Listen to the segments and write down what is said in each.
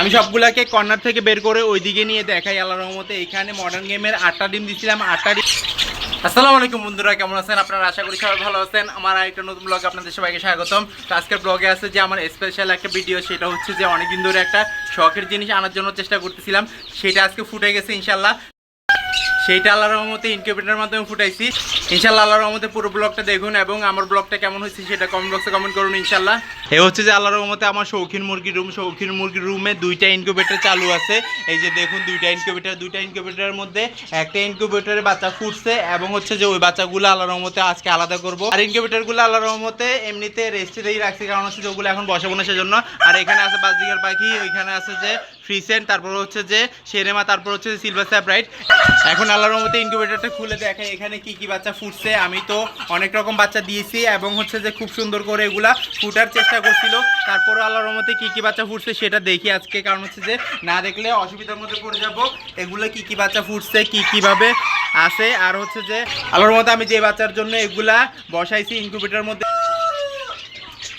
আমি সবগুলাকে কর্নার থেকে বের করে ওইদিকে নিয়ে দেখাই আল্লাহ রহমতে। এখানে মডার্ন গেমের আটটা ডিম দিচ্ছিলাম আটটা ডিম আসসালামু আলাইকুম বন্ধুরা, কেমন আছেন? আপনারা আশা করি সবাই ভালো আছেন। আমার আরেকটা নতুন ব্লগে আপনাদের সবাইকে স্বাগতম। তো আজকের ব্লগে আছে যে, আমার স্পেশাল একটা ভিডিও সেটা হচ্ছে যে, অনেকদিন ধরে একটা শখের জিনিস আনার জন্য চেষ্টা করতেছিলাম। সেটা আজকে ফুটে গেছে ইনশাল্লাহ সেইটা আল্লাহর রহমতে ইনকিউবেটারের মাধ্যমে ফুটাইছি। ইনশাল্লাহ আল্লাহর রহমতে পুরো ব্লগটা দেখুন এবং আমার ব্লগটা কেমন হয়েছে সেটা কমেন্ট বক্সে কমেন্ট করুন ইনশাল্লাহ এ হচ্ছে যে আল্লাহর রহমতে আমার শৌখিন মুরগির রুম শৌখিন মুরগির রুমে দুইটা ইনকিউবেটার চালু আছে। এই যে দেখুন দুইটা ইনকিউবেটার দুইটা ইনকিউবেটারের মধ্যে একটা ইনকিউবেটারে বাচ্চা ফুটছে এবং হচ্ছে যে ওই বাচ্চাগুলো আল্লাহর রহমতে আজকে আলাদা করব। আর ইনকিউবেটারগুলো আল্লাহর রহমতে এমনিতে রেস্টেই রাখছি, কারণ হচ্ছে যে ওগুলো এখন বসাবো না সেজন্য। আর এখানে আছে বাজিকার পাখি ওইখানে আছে যে ফ্রিসেন্ট তারপর হচ্ছে যে সেরেমা, তারপর হচ্ছে যে সিলভার স্যাপ্রাইট এখন আল্লাহর রহমতে ইনকিউবেটরটা খুলে দেখাই। এখানে কি কি বাচ্চা ফুটছে? আমি তো অনেক রকম বাচ্চা দিয়েছি এবং হচ্ছে যে খুব সুন্দর করে এগুলা ফুটার চেষ্টা করছিল। তারপরে আল্লাহর রহমতে কি কি বাচ্চা ফুটছে সেটা দেখি আজকে। কারণ হচ্ছে যে না দেখলে অসুবিধার মধ্যে পড়ে যাব। এগুলো কি কি বাচ্চা ফুটছে, কি কীভাবে আছে। আর হচ্ছে যে আল্লাহর মতো আমি যে বাচ্চার জন্য এগুলা বসাইছি ইনকিউবেটরের মধ্যে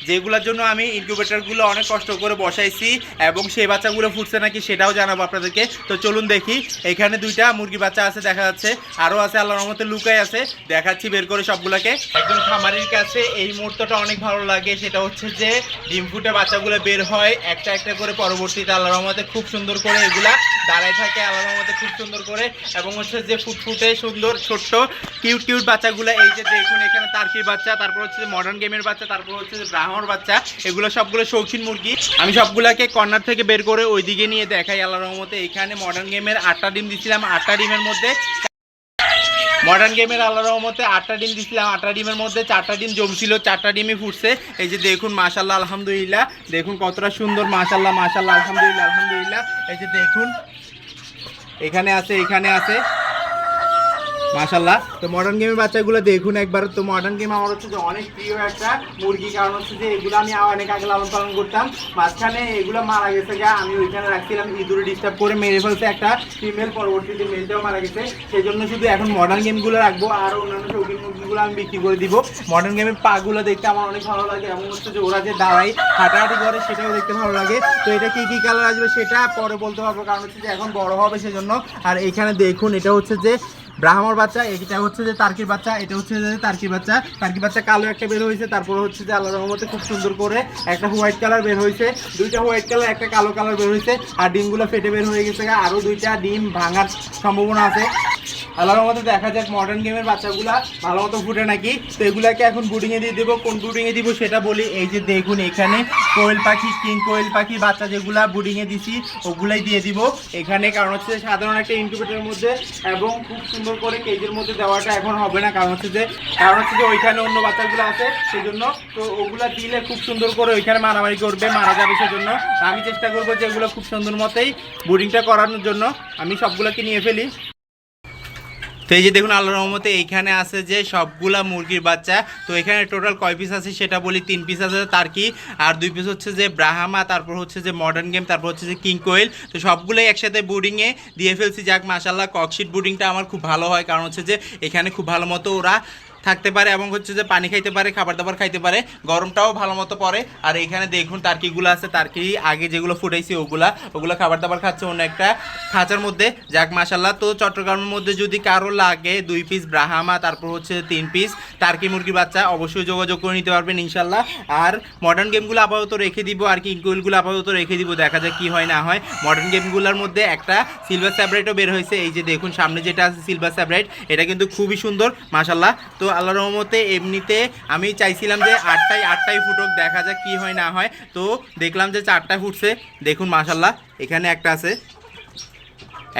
যেগুলোর জন্য আমি ইনকিউবেটরগুলো অনেক কষ্ট করে বসাইছি এবং সেই বাচ্চাগুলো ফুটছে নাকি সেটাও জানাব আপনাদেরকে। তো চলুন দেখি, এখানে দুইটা মুরগি বাচ্চা আছে দেখা যাচ্ছে, আরও আছে আল্লাহর রহমতে লুকাই আছে, দেখাচ্ছি বের করে সবগুলোকে। একজন খামারির কাছে এই মুহূর্তটা অনেক ভালো লাগে, সেটা হচ্ছে যে ডিম ফুটে বাচ্চাগুলো বের হয়, একটা একটা করে পরবর্তীতে আল্লাহর রহমতে খুব সুন্দর করে এগুলা দাঁড়ায় থাকে, আল্লাহর রহমতে খুব সুন্দর করে, এবং হচ্ছে যে ফুটফুটে সুন্দর, ছোট্ট কিউট কিউট বাচ্চাগুলো, এই যে দেখুন এখানে তার্কির বাচ্চা, তারপর হচ্ছে মডার্ন গেমের বাচ্চা, তারপর হচ্ছে যে ব্রাহ্মণ বাচ্চা, এগুলো সবগুলো শৌখিন মুরগি। আমি সবগুলাকে কর্নার থেকে বের করে ওইদিকে নিয়ে দেখাই আল্লাহর রহমতে। এখানে মডার্ন গেমের আটটা ডিম দিছিলাম, আটটা ডিমের মধ্যে মডার্ন গেমের আল্লাহ রহমতে আটটা ডিম দিছিলাম, আটটা ডিমের মধ্যে চারটা ডিম জমছিল, চারটা ডিমই ফুটছে। এই যে দেখুন মাশাল্লাহ আলহামদুলিল্লাহ। দেখুন কতটা সুন্দর মাশাল্লাহ মাশাল্লাহ আলহামদুলিল্লাহ আলহামদুলিল্লাহ। এই যে দেখুন, এখানে আছে এখানে আছে। মাশাল্লাহ তো মডার্ন গেমের বাচ্চাগুলো দেখুন একবার। তো মডার্ন গেম আমার হচ্ছে যে অনেক প্রিয় একটা মুরগি, কারণ হচ্ছে যে এগুলো আমি অনেক আগে লালন পালন করতাম। মাঝখানে এগুলো মারা গেছে গা, আমি ওইখানে রাখছিলাম, ইঁদুরে ডিস্টার্ব করে মেরে ফেলছে একটা ফিমেল পরবর্তীতে মেলটাও মারা গেছে। সেই জন্য শুধু এখন মডার্ন গেমগুলো রাখব, আর অন্যান্য শৌখিন মুরগিগুলো আমি বিক্রি করে দিব। মডার্ন গেমের পাগুলো দেখতে আমার অনেক ভালো লাগে, এবং হচ্ছে যে ওরা যে দাঁড়ায়, হাঁটাহাঁটি করে, সেটাও দেখতে ভালো লাগে। তো এটা কী কী কালার আসবে সেটা পরে বলতে পারব, কারণ হচ্ছে যে এখন বড় হবে সেজন্য। আর এখানে দেখুন, এটা হচ্ছে যে ব্রাহ্মর বাচ্চা, এটা হচ্ছে যে তার্কির বাচ্চা, এটা হচ্ছে যে তার্কির বাচ্চা। তার্কির বাচ্চা কালো একটা বের হয়েছে, তারপরে হচ্ছে যে আল্লাহ রহমতে খুব সুন্দর করে একটা হোয়াইট কালার বের হয়েছে। দুইটা হোয়াইট কালার একটা কালো কালার বের হয়েছে, আর ডিমগুলো ফেটে বের হয়ে গেছে আরও দুইটা ডিম ভাঙার সম্ভাবনা আছে। আল্লাহর মতো দেখা যাক মডার্ন গেমের বাচ্চাগুলা ভালো মতো ফুটে নাকি। তো এগুলাকে এখন বুডিংয়ে দিয়ে দেবো। কোন বুডিংয়ে দিব সেটা বলি। এই যে দেখুন এখানে কোয়েল পাখি কিং কোয়েল পাখি, বাচ্চা যেগুলা বুডিংয়ে দিছি, ওগুলাই দিয়ে দিব। এখানে কারণ হচ্ছে সাধারণ একটা ইনকিউবেটরের মধ্যে এবং খুব সুন্দর করে কেজের মধ্যে দেওয়াটা এখন হবে না। কারণ হচ্ছে যে, কারণ হচ্ছে যে ওইখানে অন্য বাচ্চাগুলো আছে সেজন্য। তো ওগুলা দিলে খুব সুন্দর করে ওইখানে মারামারি করবে, মারা যাবে সেজন্য। আমি চেষ্টা করব যে এগুলো খুব সুন্দর মতোই বুডিংটা করানোর জন্য। আমি সবগুলোকে নিয়ে ফেলি। তো এই যে দেখুন আল্লাহ রহমতে এইখানে আছে যে সবগুলা মুরগির বাচ্চা। তো এখানে টোটাল কয় পিস আছে সেটা বলি, তিন পিস আছে তার কি আর দুই পিস হচ্ছে যে ব্রাহামা, তারপর হচ্ছে যে মডার্ন গেম তারপর হচ্ছে যে কিং কোয়েল। তো সবগুলোই একসাথে বোর্ডিংয়ে দিয়ে ফেলছি। যাক মাসাল্লাহ ককশিট বোর্ডিংটা আমার খুব ভালো হয়, কারণ হচ্ছে যে এখানে খুব ভালো মতো ওরা থাকতে পারে এবং হচ্ছে যে পানি খাইতে পারে খাবার দাবার খাইতে পারে, গরমটাও ভালো মতো পড়ে। আর এখানে দেখুন তার্কিগুলো আছে তার্কি আগে যেগুলো ফুটাইছি ওগুলা, ওগুলো খাবার দাবার খাচ্ছে অন্য একটা খাঁচার মধ্যে। যাক মাসাল্লাহ তো চট্টগ্রামের মধ্যে যদি কারও লাগে দুই পিস ব্রাহামা, তারপর হচ্ছে তিন পিস টার্কি মুরগির বাচ্চা, অবশ্যই যোগাযোগ করে নিতে পারবেন ইনশাল্লাহ আর মডার্ন গেমগুলো আপাতত রেখে দিব, আর কি ইনকুইলগুলো আপাতত রেখে দিব, দেখা যাক কি হয়, না হয়। মডার্ন গেমগুলোর মধ্যে একটা সিলভার স্যাব্রাইটও বের হয়েছে। এই যে দেখুন, সামনে যেটা আছে সিলভার স্যাব্রাইট এটা কিন্তু খুবই সুন্দর মাসাল্লাহ তো আল্লাহ রহমতে এমনিতে আমি চাইছিলাম যে আটটাই আটটাই ফুটুক, দেখা যাক কি হয় না হয়। তো দেখলাম যে চারটায় ফুটছে। দেখুন মাশাল্লাহ এখানে একটা আছে।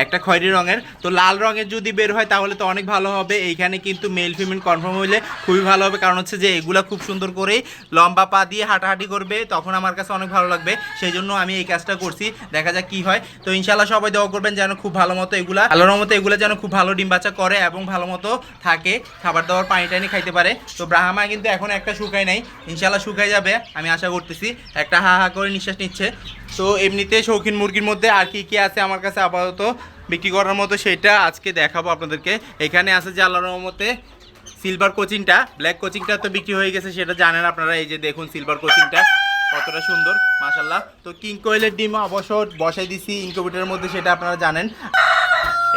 একটা খয়েরি রঙের। তো লাল রঙের যদি বের হয় তাহলে তো অনেক ভালো হবে। এইখানে কিন্তু মেল ফিমেল কনফার্ম হইলে খুবই ভালো হবে। কারণ হচ্ছে যে এগুলা খুব সুন্দর করে লম্বা পা দিয়ে হাঁটাহাঁটি করবে, তখন আমার কাছে অনেক ভালো লাগবে। সেই জন্য আমি এই কাজটা করছি। দেখা যাক কি হয়। তো ইনশাল্লাহ সবাই দেওয়া করবেন যেন খুব ভালো মতো এগুলা, আল্লাহর মতো এগুলো যেন খুব ভালো ডিম বাচ্চা করে এবং ভালো মতো থাকে। খাবার দাবার, পানি টানি খাইতে পারে। তো ব্রাহ্মা কিন্তু এখন একটা শুকায় নাই। ইনশাল্লাহ শুকাই যাবে, আমি আশা করতেছি। একটা হা হা করে নিঃশ্বাস নিচ্ছে। তো এমনিতে শৌখিন মুরগির মধ্যে আর কি কি আছে আমার কাছে আপাতত বিক্রি করার মতো সেটা আজকে দেখাবো আপনাদেরকে। এখানে আছে যে মতে সিলভার কোচিংটা ব্ল্যাক কোচিংটা তো বিক্রি হয়ে গেছে, সেটা জানেন আপনারা, এই যে দেখুন সিলভার কোচিংটা কতটা সুন্দর মাশাল্লাহ তো কিং কোয়েলের ডিম অবশ্য বসাই দিছি ইনকোভিটারের মধ্যে সেটা আপনারা জানেন।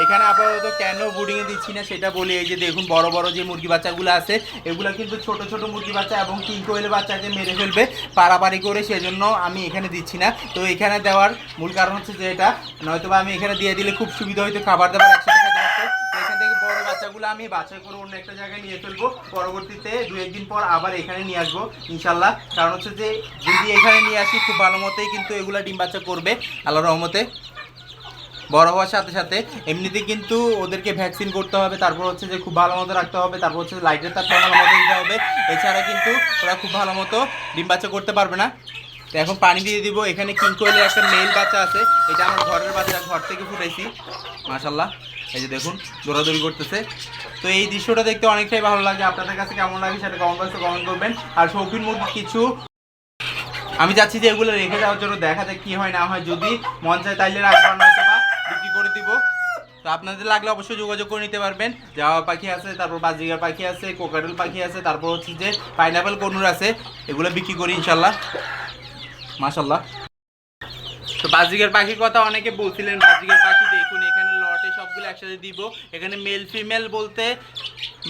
এখানে আপাতত কেন বুডিংয়ে দিচ্ছি না সেটা বলি। এই যে দেখুন, বড় বড় যে মুরগি বাচ্চাগুলো আছে, এগুলো কিন্তু ছোট ছোট মুরগি বাচ্চা এবং কিং কোয়েলের বাচ্চাকে মেরে ফেলবে পারাপারি করে, সেজন্য আমি এখানে দিচ্ছি না। তো এখানে দেওয়ার মূল কারণ হচ্ছে যে এটা নয়তো বা আমি এখানে দিয়ে দিলে খুব সুবিধা হইতো খাবার দাবার একসাথে খেতে এখান থেকে বড় বাচ্চাগুলো আমি বাছাই করে অন্য একটা জায়গায় নিয়ে ফেলব। পরবর্তীতে দু একদিন পর আবার এখানে নিয়ে আসব ইনশাল্লাহ কারণ হচ্ছে যে যদি এখানে নিয়ে আসি, খুব ভালো মতোই কিন্তু এগুলো ডিম বাচ্চা করবে আল্লাহ রহমতে। বড় হওয়ার সাথে সাথে এমনিতে কিন্তু ওদেরকে ভ্যাকসিন করতে হবে, তারপর হচ্ছে যে খুব ভালো মতো রাখতে হবে, তারপর হচ্ছে লাইটের তার ভালো মতো দিতে হবে। এছাড়া কিন্তু ওরা খুব ভালো মতো ডিম বাচ্চা করতে পারবে না। তো এখন পানি দিয়ে দিব। এখানে কিং কোয়েলের একটা মেল বাচ্চা আছে, এটা আমার ঘরের বাচ্চা, ঘর থেকে ফুটাইছি মাশাল্লাহ এই যে দেখুন, দৌড়াদৌড়ি করতেছে। তো এই দৃশ্যটা দেখতে অনেকটাই ভালো লাগে। আপনাদের কাছে কেমন লাগে সেটা কমেন্ট বক্সে কমেন্ট করবেন। আর শৌখিন মুরগি কিছু, আমি চাচ্ছি যে এগুলো রেখে যাওয়ার জন্য দেখা যাক কি হয়, না হয় যদি মন চায় তাইলে রাখব করে দিব। তো আপনাদের লাগলে অবশ্যই যোগাযোগ করে নিতে পারবেন। জাওয়া পাখি আছে, তারপর বাজিগার পাখি আছে কোকাটেল পাখি আছে, তারপর হচ্ছে যে পাইনাপেল কনুর আছে। এগুলো বিক্রি করি ইনশাল্লাহ মাশাল্লাহ তো বাজিগার পাখির কথা অনেকে বলছিলেন, বাজিগার পাখি দেখুন, এখানে লটে সবগুলো একসাথে দিব। এখানে মেল ফিমেল বলতে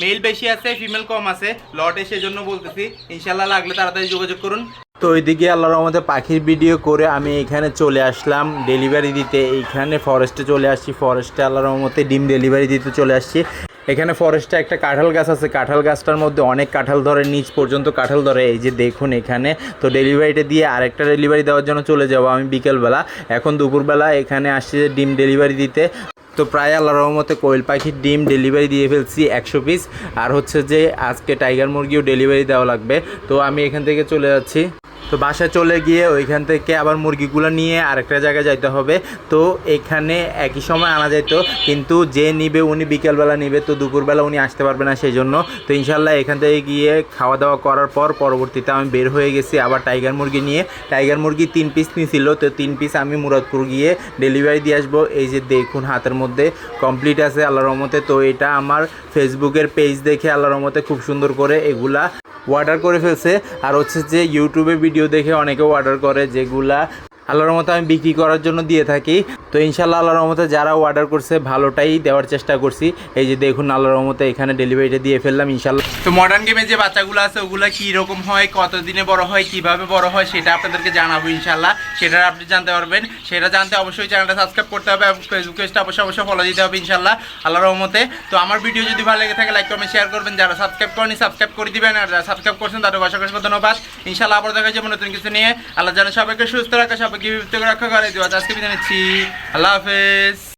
মেল বেশি আছে ফিমেল কম আছে। লটে সেজন্য বলতেছি। ইনশাল্লাহ লাগলে তাড়াতাড়ি যোগাযোগ করুন। তো ওইদিকে আল্লাহর রহমতে পাখির ভিডিও করে আমি এখানে চলে আসলাম ডেলিভারি দিতে। এইখানে ফরেস্টে চলে আসছি। ফরেস্টে আল্লাহর রহমতে ডিম ডেলিভারি দিতে চলে আসছি। এখানে ফরেস্টে একটা কাঁঠাল গাছ আছে। কাঁঠাল গাছটার মধ্যে অনেক কাঁঠাল ধরে, নিচ পর্যন্ত কাঁঠাল ধরে। এই যে দেখুন এখানে। তো ডেলিভারিটা দিয়ে আরেকটা ডেলিভারি দেওয়ার জন্য চলে যাব আমি বিকেলবেলা। এখন দুপুরবেলা এখানে আসছি ডিম ডেলিভারি দিতে। তো প্রায় আল্লাহ রহমতে কোয়েল পাখির ডিম ডেলিভারি দিয়ে ফেলছি একশো পিস আর হচ্ছে যে আজকে টাইগার মুরগিও ডেলিভারি দেওয়া লাগবে। তো আমি এখান থেকে চলে যাচ্ছি। তো বাসায় চলে গিয়ে ওইখান থেকে আবার মুরগিগুলো নিয়ে আরেকটা জায়গায় যাইতে হবে। তো এখানে একই সময় আনা যেত কিন্তু যে নিবে উনি বিকেলবেলা নিবে, তো দুপুরবেলা উনি আসতে পারবে না সেই জন্য তো ইনশাল্লাহ এখান থেকে গিয়ে খাওয়া দাওয়া করার পর পরবর্তীতে আমি বের হয়ে গেছি আবার টাইগার মুরগি নিয়ে। টাইগার মুরগি তিন পিস নিয়েছিল তো তিন পিস আমি মুরাদপুর গিয়ে ডেলিভারি দিয়ে আসব। এই যে দেখুন হাতের মধ্যে কমপ্লিট আছে আল্লাহর রহমতে। তো এটা আমার ফেসবুকের পেজ দেখে আল্লাহর রহমতে খুব সুন্দর করে এগুলা অর্ডার করে ফেলছে। আর হচ্ছে যে ইউটিউবে ভিডিও দেখে অনেকে অর্ডার করে যেগুলা আল্লাহর রহমতে আমি বিক্রি করার জন্য দিয়ে থাকি। তো ইনশাল্লাহ আল্লাহর রহমতে যারা অর্ডার করছে, ভালোটাই দেওয়ার চেষ্টা করছি। এই যে দেখুন আল্লাহর রহমতে এখানে ডেলিভারিটা দিয়ে ফেললাম ইনশাল্লাহ তো মডার্ন গেমে যে বাচ্চাগুলো আছে, ওগুলো কী রকম হয়, কতদিনে বড় হয়, কীভাবে বড় হয়, সেটা আপনাদেরকে জানাব ইনশাল্লাহ সেটার আপনি জানতে পারবেন। সেটা জানতে অবশ্যই চ্যানেলটা সাবস্ক্রাইব করতে হবে এবং ফেসবুক পেজটা অবশ্যই অবশ্যই ফলো দিতে হবে ইনশাল্লাহ আল্লাহর রহমতে। তো আমার ভিডিও যদি ভালো লেগে থাকে লাইক কমেন্ট শেয়ার করবেন। যারা সাবস্ক্রাইব করেনি সাবস্ক্রাইব করে দিবেন। আর যারা সাবস্ক্রাইব করছেন তাদের অসংখ্য ধন্যবাদ। ইনশাল্লাহ আবার দেখা যাবে নতুন কিছু নিয়ে। আল্লাহ যেন সবাইকে সুস্থ রাখা, সবাইকে বিপদ করে রক্ষা করে দিও আজকে বিদায় নিচ্ছি। আল্লাহ হাফেজ।